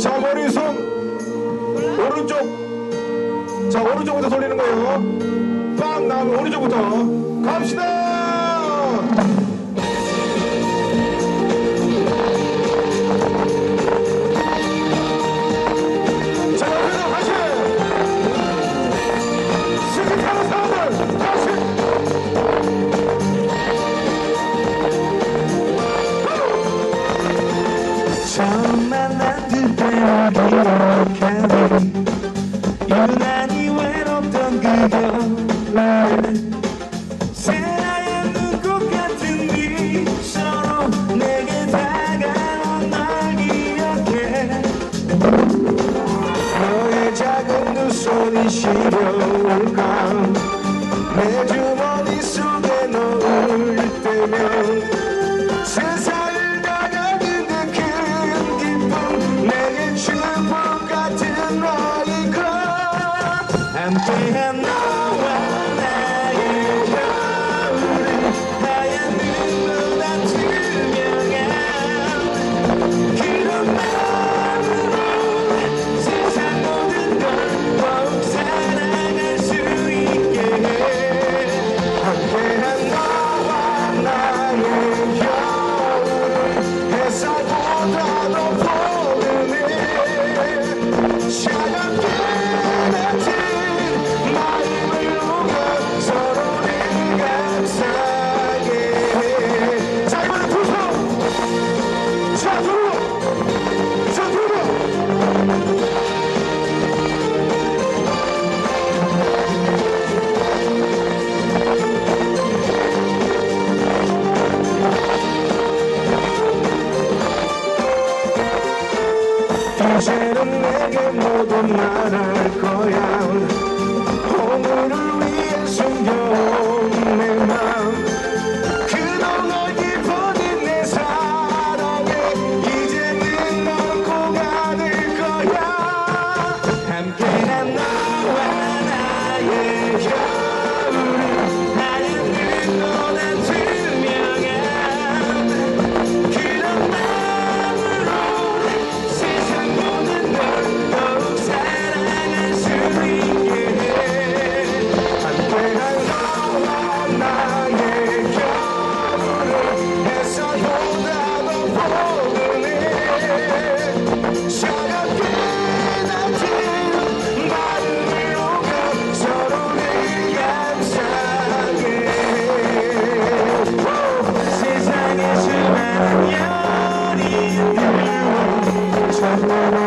자 머리손. 오른쪽. 자 오른쪽부터 돌리는 거예요. 빵 나오면 오른쪽부터 갑시다. 그대와 걸어온 가만히 유난히 외롭던 그 겨울날 새하얀 눈꽃 같은 미소로 내게 다가온 날 기억해. 너의 작은 두 손이 시려울까? and 이제는 내게 모두 말할 거야. 오늘을 위해 숨겨온 Señor.